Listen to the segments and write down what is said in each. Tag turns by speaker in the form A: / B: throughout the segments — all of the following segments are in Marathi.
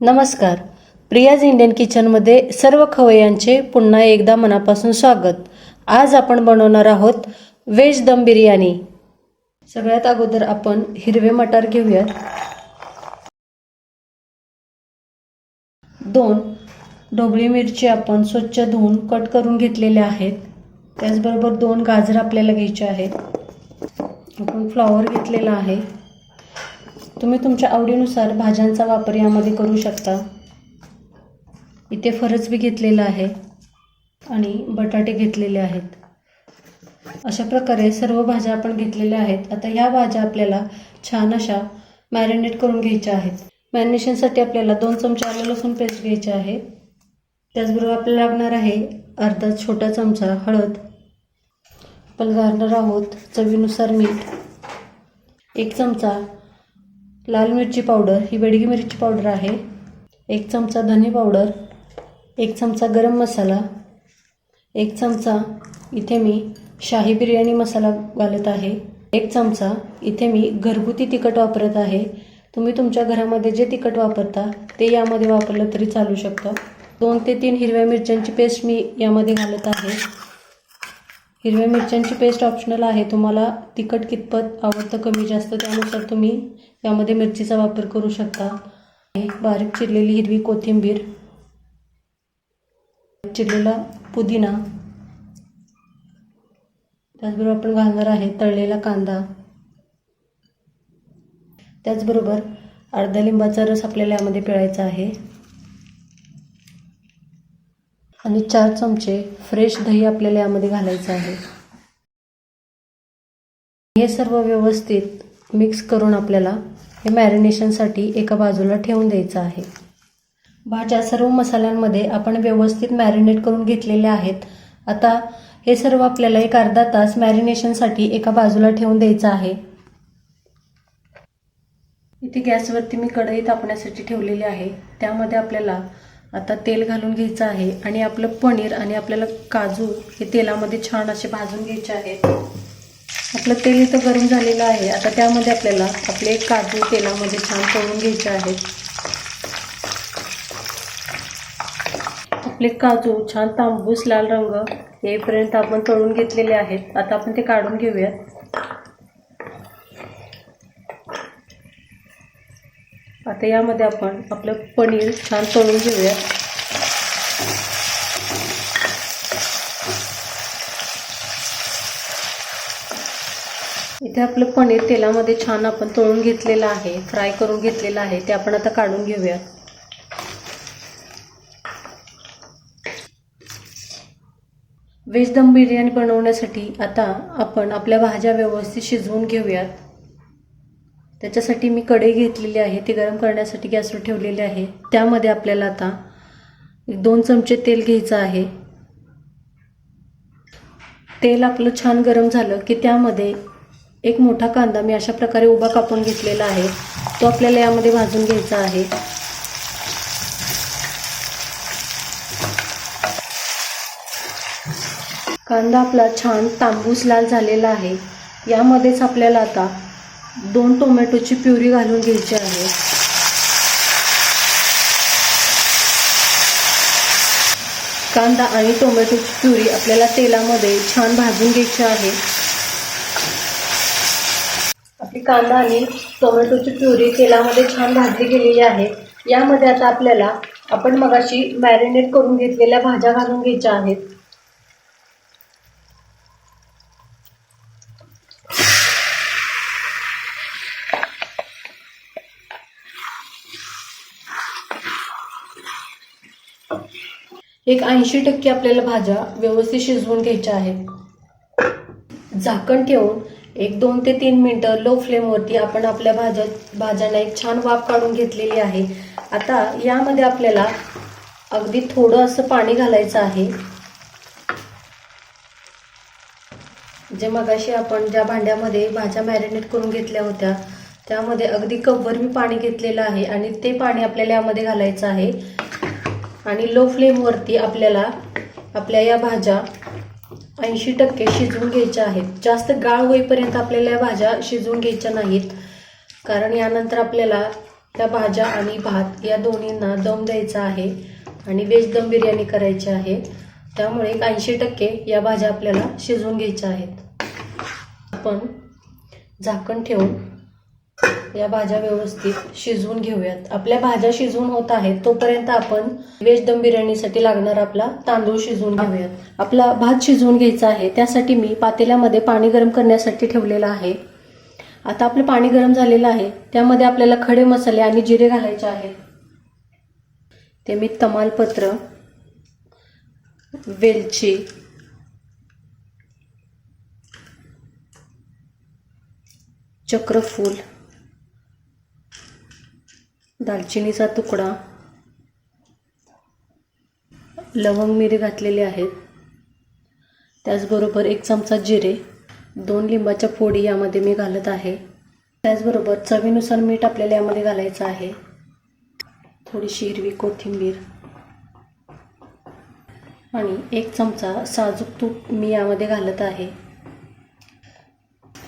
A: नमस्कार. प्रियाज इंडियन किचनमध्ये सर्व खवय्यांचे पुन्हा एकदा मनापासून स्वागत. आज आपण बनवणार आहोत व्हेज दम बिर्याणी. सगळ्यात अगोदर आपण हिरवे मटार घेऊयात. दोन ढोबळी मिरची आपण स्वच्छ धुवून कट करून घेतलेल्या आहेत. त्याचबरोबर दोन गाजर आपल्याला घ्यायचे आहेत. आपण फ्लॉवर घेतलेला आहे. तुम्ही तुमच्या आवडीनुसार भाज्यांचा वापर यामध्ये करू शकता. इथे फरस बी घेतलेला आहे आणि बटाटे घेतलेले आहेत. अशा प्रकारे सर्व भाज्या आपण घेतलेल्या आहेत. आता ह्या भाज्या आपल्याला छान अशा मॅरिनेट करून घ्यायच्या आहेत. मॅरिनेशनसाठी आपल्याला दोन चमचे आलं लसूण पेस्ट घ्यायचे आहे. त्याचबरोबर आपल्याला लागणार आहे अर्धा छोटा चमचा हळद. आपण घालणार आहोत. चवीनुसार मीठ. एक चमचा लाल मिरची पावडर ही बेडगी मिरची पावडर आहे. एक चमचा धने पावडर एक चमचा गरम मसाला एक चमचा इथे मी शाही बिर्याणी मसाला घालत आहे. एक चमचा इथे मी घरगुती तिखट वापरत आहे. तुम्ही तुमच्या घरामध्ये जे तिखट वापरता ते यामध्ये वापरलं तरी चालू शकतं. दोन ते तीन हिरव्या मिरच्यांची पेस्ट मी यामध्ये घालत आहे. हिरव्या मिरच्यांची पेस्ट ऑप्शनल आहे. तुम्हाला तिखट कितपत आवडतं कमी जास्त त्यानुसार तुम्ही यामध्ये मिरचीचा वापर करू शकता. बारीक चिरलेली हिरवी कोथिंबीर चिरलेला पुदिना त्याचबरोबर आपण घालणार आहे तळलेला कांदा. त्याचबरोबर अर्धा लिंबाचा रस आपल्याला यामध्ये पिळायचा आहे. आणि चार चमचे फ्रेश दही आपल्याला यामध्ये घालायचं आहे. हे सर्व व्यवस्थित मिक्स करून आपल्याला हे मॅरिनेशनसाठी एका बाजूला ठेवून द्यायचं आहे. भाज्या सर्व मसाल्यांमध्ये आपण व्यवस्थित मॅरिनेट करून घेतलेल्या आहेत. आता हे सर्व आपल्याला एक अर्धा तास मॅरिनेशनसाठी एका बाजूला ठेवून द्यायचं आहे. इथे गॅसवरती मी कढई तापण्यासाठी ठेवलेली आहे. त्यामध्ये आपल्याला आता तेल घालून घ्यायचं आहे आणि आपलं पनीर आणि आपल्याला काजू हे तेलामध्ये छान असे भाजून घ्यायचे आहेत. आपलं तेल इथं गरम झालेलं आहे. आता त्यामध्ये आपल्याला आपले काजू तेलामध्ये छान तळून घ्यायचे आहेत. आपले काजू छान तांबूस लाल रंग येईपर्यंत आपण तळून घेतलेले आहेत. आता आपण ते काढून घेऊयात. आता यामध्ये आपण आपलं पनीर छान तळून घेऊया इथे आपलं पनीर तेलामध्ये छान आपण तळून घेतलेलं आहे फ्राय करून घेतलेलं आहे ते आपण आता काढून घेऊयात. व्हेज दम बिर्याणी बनवण्यासाठी आता आपण आपल्या भाज्या व्यवस्थित शिजवून घेऊयात. त्याच्यासाठी मी कढई घेतलेली आहे ती गरम करण्यासाठी गॅसवर ठेवलेली आहे. त्यामध्ये आपल्याला आता एक दोन चमचे तेल घ्यायचं आहे. तेल आपलं छान गरम झालं की त्यामध्ये एक मोठा कांदा मी अशा प्रकारे उभा कापून घेतलेला आहे. तो आपल्याला यामध्ये भाजून घ्यायचा आहे. कांदा आपला छान तांबूस लाल झालेला आहे. यामध्येच आपल्याला आता दोन टोमॅटोची प्युरी घालून घ्यायची आहे. कांदा आणि टोमॅटोची प्युरी आपल्याला तेलामध्ये छान भाजून घ्यायची आहे. कांदा आणि टोमॅटोची प्युरी तेलामध्ये छान भाजली गेलेली आहे. यामध्ये आता आपल्याला आपण मगाशी मॅरिनेट करून घेतलेल्या भाज्या घालून घ्यायच्या आहेत. एक ऐंशी टक्के आपल्याला भाज्या व्यवस्थित शिजवून घ्यायच्या आहेत. झाकण ठेवून एक दोन ते तीन मिनटं लो फ्लेमवरती आपण आपल्या भाज्या भाज्यांना एक छान वाफ काढून घेतलेली आहे. आता यामध्ये आपल्याला अगदी थोडं असं पाणी घालायचं आहे. जे मगाशी आपण ज्या भांड्यामध्ये भाज्या मॅरिनेट करून घेतल्या होत्या त्यामध्ये अगदी कव्वर मी पाणी घेतलेलं आहे आणि ते पाणी आपल्याला यामध्ये घालायचं आहे. आणि लो फ्लेमवरती आपल्याला आपल्या या भाज्या ऐंशी टक्के शिजवून घ्यायच्या आहेत. जास्त गाळ होईपर्यंत आपल्याला या भाज्या शिजवून घ्यायच्या नाहीत. कारण यानंतर आपल्याला त्या भाज्या आणि भात या दोन्हींना दम द्यायचा आहे आणि व्हेज दम बिर्याणी करायची आहे. त्यामुळे एक ऐंशी टक्के या भाज्या आपल्याला शिजवून घ्यायच्या आहेत. आपण झाकण ठेवून या भाज्या व्यवस्थित शिजवून घेऊयात. आपल्या भाज्या शिजवून होत आहेत तोपर्यंत आपण व्हेज दम बिर्याणीसाठी लागणार आपला तांदूळ शिजवून घेऊयात. आपला भात शिजवून घ्यायचा आहे त्यासाठी मी पातेल्यामध्ये पाणी गरम करण्यासाठी ठेवलेलं आहे. आता आपलं पाणी गरम झालेलं आहे त्यामध्ये आपल्याला खडे मसाले आणि जिरे घालायचे आहेत. ते मी तमालपत्र वेलची चक्रफूल दालचिनीचा तुकडा. लवंग मिरी घातलेले आहेत. त्याचबरोबर एक चमचा जिरे. दोन लिंबाच्या फोडी यामध्ये मी घालत आहे. त्याचबरोबर चवीनुसार मीठ आपल्याला यामध्ये घालायचं आहे. थोडीशी हिरवी कोथिंबीर. आणि एक चमचा साजूक तूप मी यामध्ये घालत आहे.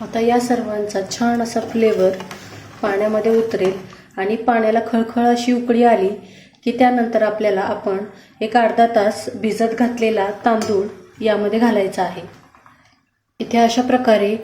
A: आता या सर्वांचा छान असा फ्लेवर पाण्यामध्ये उतरेल. आणि पाण्याला खळखळ अशी उकळी आली की त्यानंतर आपल्याला आपण एक अर्धा तास भिजत घातलेला तांदूळ यामध्ये घालायचा आहे. इथे अशा प्रकारे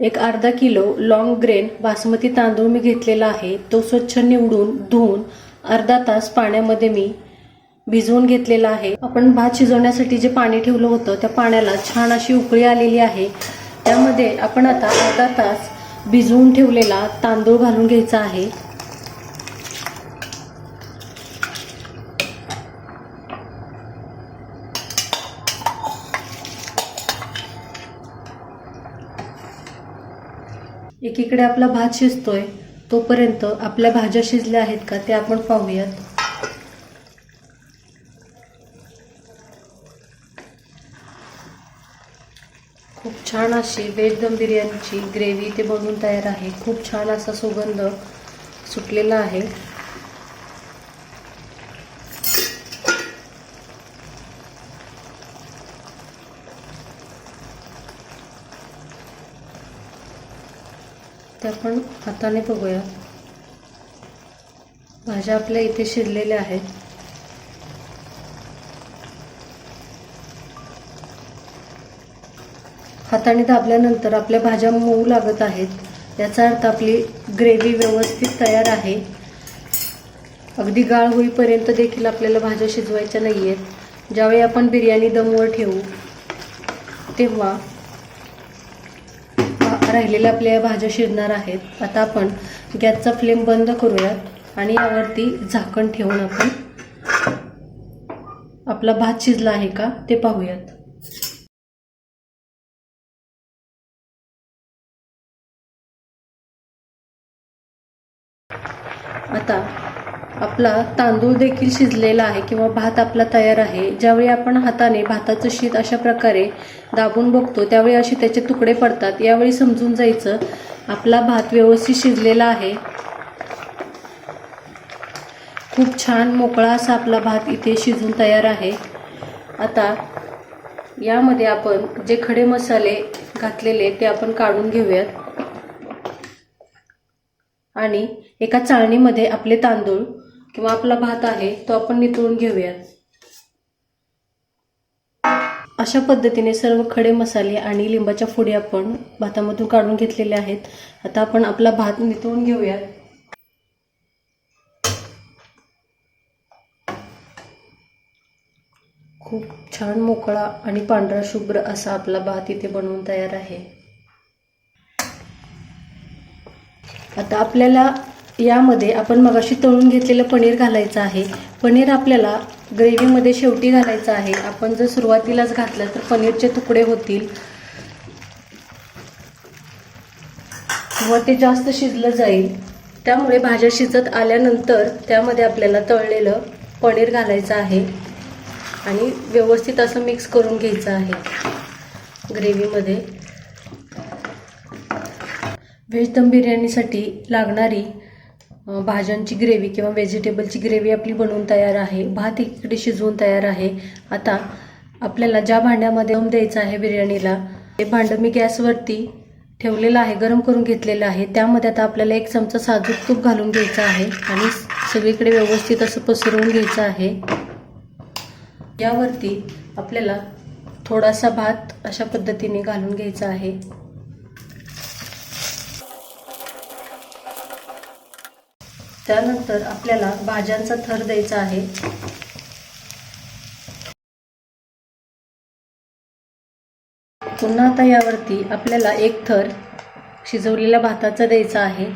A: एक अर्धा किलो लॉंग ग्रेन बासमती तांदूळ मी घेतलेला आहे. तो स्वच्छ निवडून धुवून अर्धा तास पाण्यामध्ये मी भिजवून घेतलेला आहे. आपण भात शिजवण्यासाठी जे पाणी ठेवलं होतं त्या पाण्याला छान अशी उकळी आलेली आहे. त्यामध्ये आपण आता अर्धा तास भिजवून ठेवलेला तांदूळ घालून घ्यायचा आहे. एकीकडे आपला भात शिजतोय तोपर्यंत आपल्या भाज्या शिजल्या आहेत का ते आपण पाहूयात. खूप छान अशी व्हेज दम बिर्याणीची ग्रेव्ही ते बनवून तयार आहे. खूप छान असा सुगंध सुटलेला आहे. ते आपण हाताने बघूया. भाज्या आपल्या इथे शिजलेल्या आहेत. हाताने दाबल्यानंतर आपल्या भाज्या मऊ लागत आहेत. याचा अर्थ आपली ग्रेव्ही व्यवस्थित तयार आहे. अगदी गाळ होईपर्यंत देखील आपल्याला भाज्या शिजवायच्या नाही आहेत ज्यावेळी आपण बिर्याणी दमवर ठेवू तेव्हा राहिलेल्या आपल्या या भाज्या शिजणार आहेत. आता आपण गॅसचा फ्लेम बंद करूयात आणि यावरती झाकण ठेवून आपण आपला भात शिजला आहे का ते पाहूयात. आता आपला तांदूळ देखील शिजलेला आहे किंवा भात आपला तयार आहे ज्यावेळी आपण हाताने भाताचं शीत अशा प्रकारे दाबून बघतो त्यावेळी असे त्याचे तुकडे पडतात. यावेळी समजून जायचं आपला भात व्यवस्थित शिजलेला आहे. खूप छान मोकळा असा आपला भात इथे शिजून तयार आहे. आता यामध्ये आपण जे खडे मसाले घातलेले ते आपण काढून घेऊयात. आणि एका चाळणीमध्ये आपले तांदूळ किंवा आपला भात आहे तो आपण नितळून घेऊयात अशा पद्धतीने सर्व खडे मसाले आणि लिंबाच्या फोडी आपण भातामधून काढून घेतलेले आहेत. आता आपण आपला भात नितळून घेऊयात खूप छान मोकळा आणि पांढरा शुभ्र असा आपला भात इथे बनवून तयार आहे. आता आपल्याला यामध्ये आपण मगाशी तळून घेतलेलं पनीर घालायचं आहे. पनीर आपल्याला ग्रेव्हीमध्ये शेवटी घालायचं आहे. आपण जर सुरुवातीलाच घातलं तर पनीरचे तुकडे होतील. व ते जास्त शिजलं जाईल. त्यामुळे भाज्या शिजत आल्यानंतर त्यामध्ये आपल्याला तळलेलं पनीर घालायचं आहे. आणि व्यवस्थित असं मिक्स करून घ्यायचं आहे. ग्रेव्हीमध्ये. व्हेज दम बिर्याणीसाठी लागणारी भाज्यांची ग्रेव्ही किंवा व्हेजिटेबलची ग्रेव्ही आपली बनवून तयार आहे. भात इकडे शिजवून तयार आहे. आता आपल्याला ज्या भांड्यामध्ये दम द्यायचा आहे बिर्याणीला ते भांडं मी गॅसवरती ठेवलेलं आहे गरम करून घेतलेलं आहे. त्यामध्ये आता आपल्याला एक चमचा साजूक तूप घालून घ्यायचं आहे आणि सगळीकडे व्यवस्थित असं पसरवून घ्यायचं आहे. यावरती आपल्याला थोडासा भात अशा पद्धतीने घालून घ्यायचा आहे. त्यानंतर आपल्याला भाज्यांचा थर द्यायचा आहे. पुन्हा आता यावरती आपल्याला एक थर शिजवलेल्या भाताचा द्यायचा आहे.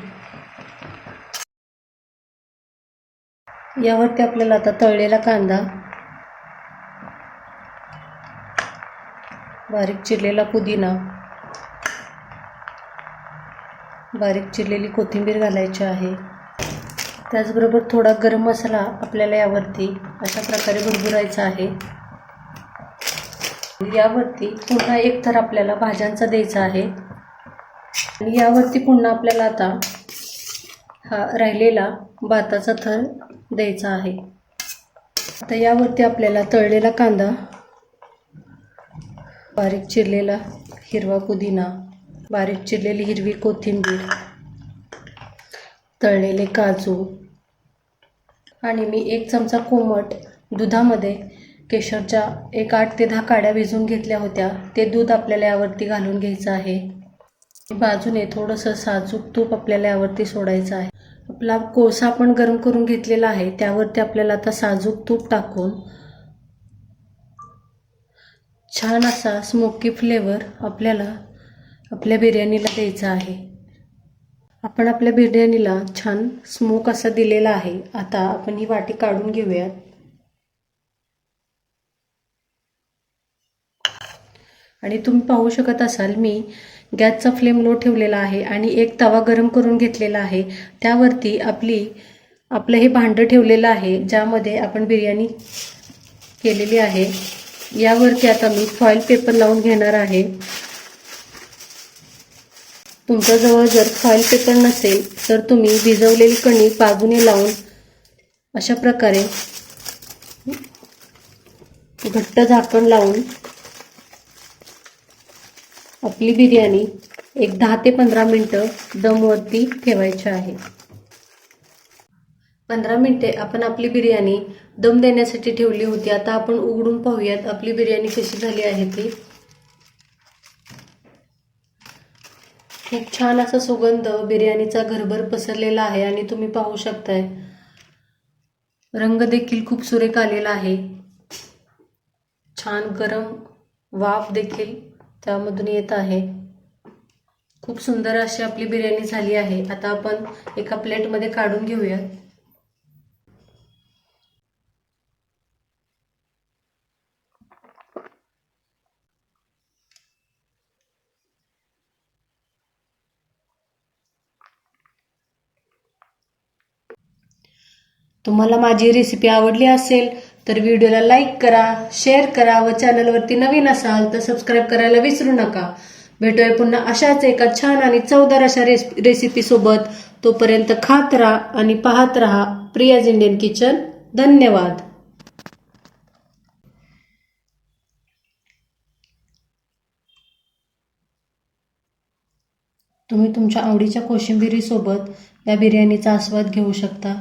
A: यावरती आपल्याला आता तळलेला कांदा बारीक चिरलेला पुदिना बारीक चिरलेली कोथिंबीर घालायची आहे. त्याचबरोबर थोडा गरम मसाला आपल्याला यावरती अशा प्रकारे भरभुरायचा आहे. यावरती पुन्हा एक थर आपल्याला भाज्यांचा द्यायचा आहे. आणि यावरती पुन्हा आपल्याला आता हा राहिलेला भाताचा थर द्यायचा आहे. आता यावरती आपल्याला तळलेला कांदा बारीक चिरलेला हिरवा पुदिना बारीक चिरलेली हिरवी कोथिंबीर तळलेले काजू आणि मी एक चमचा कोमट दुधामध्ये केशरच्या एक आठ ते दहा काड्या भिजवून घेतल्या होत्या. ते दूध आपल्याला यावरती घालून घ्यायचं आहे. बाजूने थोडंसं साजूक तूप आपल्याला यावरती सोडायचं आहे. आपला कोळसा आपण गरम करून घेतलेला आहे. त्यावरती आपल्याला आता साजूक तूप टाकून छान असा स्मोकी फ्लेवर आपल्याला आपल्या बिर्याणीला द्यायचा आहे. आपण आपल्या बिर्याणीला छान स्मोक असा दिलेला आहे. आता आपण ही वाटी काढून घेऊयात. आणि तुम्ही पाहू शकत असाल मी गॅसचा फ्लेम लो ठेवलेला आहे आणि एक तवा गरम करून घेतलेला आहे. त्यावरती आपली आपलं हे भांडं ठेवलेलं आहे ज्यामध्ये आपण बिर्याणी केलेली आहे. यावरती आता मी फॉईल पेपर लावून घेणार आहे. तुमच्याजवळ जर फॉईल पेपर नसेल तर तुम्ही भिजवलेली कणी बाजूने लावून अशा प्रकारे घट्ट झाकण लावून आपली बिर्याणी एक दहा ते पंधरा मिनटं दमवरती ठेवायची आहे. पंधरा मिनटे आपण आपली बिर्याणी दम देण्यासाठी ठेवली होती. आता आपण उघडून पाहूयात आपली बिर्याणी कशी झाली आहे ती. खूप छान असा सुगंध बिर्याणीचा घरभर पसरलेला आहे आणि तुम्ही पाहू शकताय. रंग देखील खूप सुरेख आलेला आहे. छान गरम वाफ देखील त्यामधून येत आहे. खूप सुंदर अशी आपली बिर्याणी झाली आहे. आता आपण एका प्लेटमध्ये काढून घेऊयात. तुम्हाला माझी रेसिपी आवडली असेल तर व्हिडिओला लाईक करा शेअर करा व चॅनलवरती नवीन असाल तर सबस्क्राईब करायला विसरू नका. भेटूया पुन्हा अशाच एका छान आणि चवदार अशा रेसिपी रेसिपीसोबत तोपर्यंत खात राहा आणि पाहत राहा प्रियाज इंडियन किचन. धन्यवाद. तुम्ही तुमच्या आवडीच्या कोशिंबिरीसोबत या बिर्याणीचा आस्वाद घेऊ शकता.